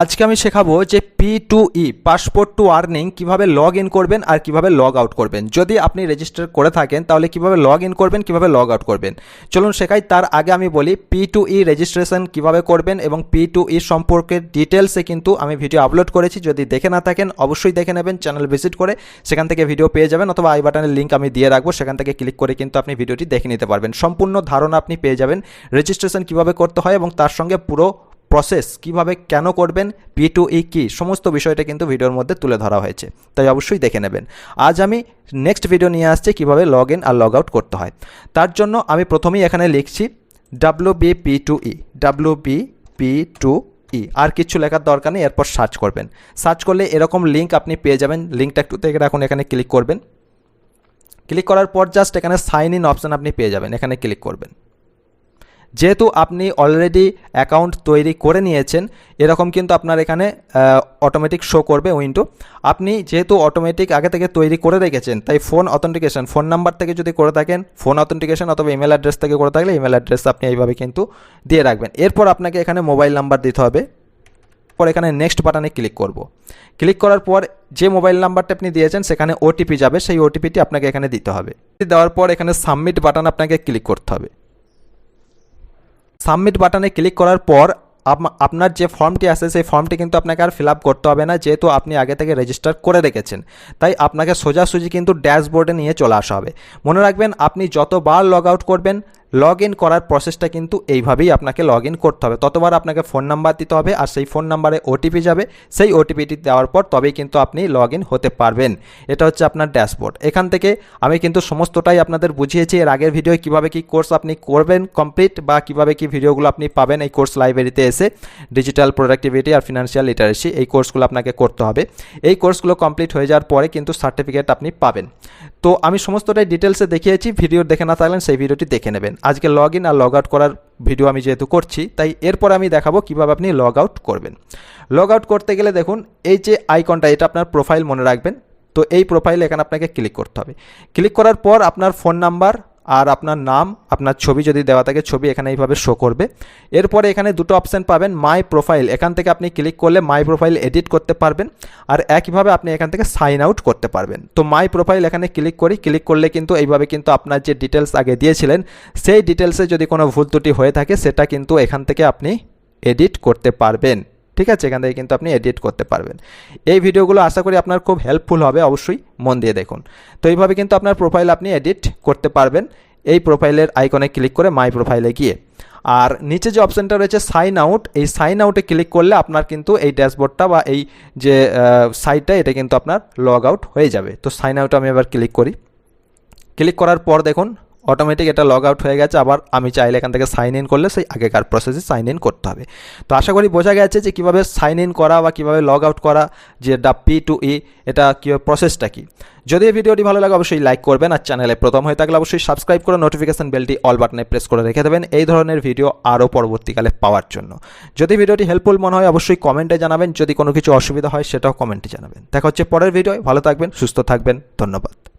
আজকে আমি শেখাবো যে P two E passport two earning কীভাবে লগ ইন করবেন আর কীভাবে লগ আউট করবেন। যদি আপনি রেজিস্টার করে থাকেন, তাহলে কীভাবে লগ ইন করবেন, কীভাবে লগ আউট করবেন? চলুন শেখাই, তার আগে আমি বলি পি টু ই রেজিস্ট্রেশন কীভাবে করবেন এবং পি টু ই সম্পর্কে ডিটেলসে কিন্তু আমি ভিডিও আপলোড করেছি। যদি দেখে না থাকেন, অবশ্যই দেখে নেবেন চ্যানেল ভিজিট করে সেখান থেকে ভিডিও পেয়ে যাবেন, অথবা আই বাটনের লিঙ্ক আমি দিয়ে রাখব, সেখান থেকে ক্লিক করে কিন্তু আপনি ভিডিওটি দেখে নিতে পারবেন। সম্পূর্ণ ধারণা আপনি পেয়ে যাবেন রেজিস্ট্রেশন কীভাবে করতে হয় এবং তার সঙ্গে পুরো প্রসেস কীভাবে কেন করবেন পি টু ই কী, সমস্ত বিষয়টা কিন্তু ভিডিওর মধ্যে তুলে ধরা হয়েছে। তাই অবশ্যই দেখে নেবেন। আজ আমি নেক্সট ভিডিও নিয়ে আসছি কীভাবে লগ ইন আর লগ আউট করতে হয়। তার জন্য আমি প্রথমেই এখানে লিখছি W B P two E W B P two E আর কিছু লেখার দরকার নেই, এরপর সার্চ করবেন। সার্চ করলে এরকম লিঙ্ক আপনি পেয়ে যাবেন। লিঙ্কটা একটু থেকে রাখুন, এখানে ক্লিক করবেন। ক্লিক করার পর জাস্ট এখানে সাইন ইন অপশান আপনি পেয়ে যাবেন, এখানে ক্লিক করবেন। যেহেতু আপনি অলরেডি অ্যাকাউন্ট তৈরি করে নিয়েছেন, এরকম কিন্তু আপনার এখানে অটোমেটিক শো করবে উইন্ডো আপনি যেহেতু অটোমেটিক আগে থেকে তৈরি করে রেখেছেন, তাই ফোন অথেন্টিকেশন ফোন নাম্বার থেকে যদি করে থাকেন ফোন অথেন্টিকেশন অথবা ইমেল অ্যাড্রেস থেকে করে থাকলে ইমেল অ্যাড্রেস আপনি এইভাবে কিন্তু দিয়ে রাখবেন। এরপর আপনাকে এখানে মোবাইল নাম্বার দিতে হবে। পর এখানে নেক্সট বাটনে ক্লিক করব। ক্লিক করার পর যে মোবাইল নাম্বারটা আপনি দিয়েছেন, সেখানে ওটিপি যাবে। সেই ওটিপিটি আপনাকে এখানে দিতে হবে। দেওয়ার পর এখানে সাবমিট বাটন আপনাকে ক্লিক করতে হবে। সাবমিট বাটনে ক্লিক করার পর আপ- আপনার যে ফর্মটি আছে, সেই ফর্মটি কিন্তু আপনাকে আর ফিল করতে হবে না, যেহেতু আপনি আগে থেকে রেজিস্টার করে রেখেছেন। তাই আপনাকে সোজাসুজি কিন্তু ড্যাশবোর্ডে নিয়ে চলে আসা হবে। মনে রাখবেন, আপনি যতবার লগ আউট করবেন লগ ইন করার প্রসেসটা কিন্তু এইভাবেই আপনাকে লগ ইন করতে হবে। ততবার আপনাকে ফোন নাম্বার দিতে হবে আর সেই ফোন নাম্বারে ওটিপি যাবে। সেই ওটিপিটি দেওয়ার পর তবেই কিন্তু আপনি লগ ইন হতে পারবেন। এটা হচ্ছে আপনার ড্যাশবোর্ড এখান থেকে আমি কিন্তু সমস্তটাই আপনাদের বুঝিয়েছি। এর আগের ভিডিও কীভাবে কি কোর্স আপনি করবেন কমপ্লিট বা কীভাবে কি ভিডিওগুলো আপনি পাবেন এই কোর্স লাইব্রেরিতে এসে ডিজিটাল প্রোডাক্টিভিটি আর ফিনান্সিয়াল লিটারেসি এই কোর্সগুলো আপনাকে করতে হবে। এই কোর্সগুলো কমপ্লিট হয়ে যাওয়ার পরে কিন্তু সার্টিফিকেট আপনি পাবেন। তো আমি সমস্তটাই ডিটেলসে দেখিয়েছি। ভিডিও দেখে না থাকলেন সেই ভিডিওটি দেখে নেবেন। আজকে লগ ইন আর লগ আউট করার ভিডিও আমি যেহেতু করছি, তাই এরপর আমি দেখাবো কীভাবে আপনি লগ আউট করবেন। লগ আউট করতে গেলে দেখুন, এই যে আইকনটা এটা আপনার প্রোফাইল মনে রাখবেন। তো এই প্রোফাইলে এখানে আপনাকে ক্লিক করতে হবে। ক্লিক করার পর আপনার ফোন নাম্বার আর আপনার নাম, আপনার ছবি যদি দেওয়া থাকে, ছবি এখানে এইভাবে শো করবে। এরপরে এখানে দুটো অপশান পাবেন মাই প্রোফাইল এখান থেকে আপনি ক্লিক করলে মাই প্রোফাইল এডিট করতে পারবেন আর একইভাবে আপনি এখান থেকে সাইন আউট করতে পারবেন। তো মাই প্রোফাইল এখানে ক্লিক করি ক্লিক করলে কিন্তু এইভাবে কিন্তু আপনার যে ডিটেলস আগে দিয়েছিলেন, সেই ডিটেলসে যদি কোনো ভুল ত্রুটি হয়ে থাকে, সেটা কিন্তু এখান থেকে আপনি এডিট করতে পারবেন। ঠিক আছে? এখান থেকে কিন্তু আপনি এডিট করতে পারবেন। এই ভিডিওগুলো আশা করি আপনার খুব হেল্পফুল হবে, অবশ্যই মন দিয়ে দেখুন। তো এইভাবে কিন্তু আপনার প্রোফাইল আপনি এডিট করতে পারবেন। এই প্রোফাইলের আইকনে ক্লিক করে মাই প্রোফাইলে গিয়ে। আর নিচে যে অপশানটা রয়েছে সাইন আউট এই সাইন আউটে ক্লিক করলে আপনার কিন্তু এই ড্যাশবোর্ডটা বা এই যে সাইটটা এটা কিন্তু আপনার লগ আউট হয়ে যাবে। তো সাইন আউট আমি এবার ক্লিক করি। ক্লিক করার পর দেখুন অটোমেটিক এটা লগ আউট হয়ে গেছে, আবার আমি চাইলে এখান থেকে সাইন ইন করলে সেই আগেকার প্রসেসে সাইন ইন করতে হবে। তো আশা করি বোঝা গেছে যে কীভাবে সাইন ইন করা বা কীভাবে লগ আউট করা, যে ডা পি টু ই এটা কীভাবে প্রসেসটা কী। যদি এই ভিডিওটি ভালো লাগে অবশ্যই লাইক করবেন আর চ্যানেলে প্রথম হয়ে থাকলে অবশ্যই সাবস্ক্রাইব করে নোটিফিকেশন বেলটি অল বাটনে প্রেস করে রেখে দেবেন। এই ধরনের ভিডিও আরও পরবর্তীকালে পাওয়ার জন্য। যদি ভিডিওটি হেল্পফুল মনে হয় অবশ্যই কমেন্টে জানাবেন। যদি কোনো কিছু অসুবিধা হয় সেটাও কমেন্টে জানাবেন। দেখা হচ্ছে পরের ভিডিও ভালো থাকবেন, সুস্থ থাকবেন। ধন্যবাদ।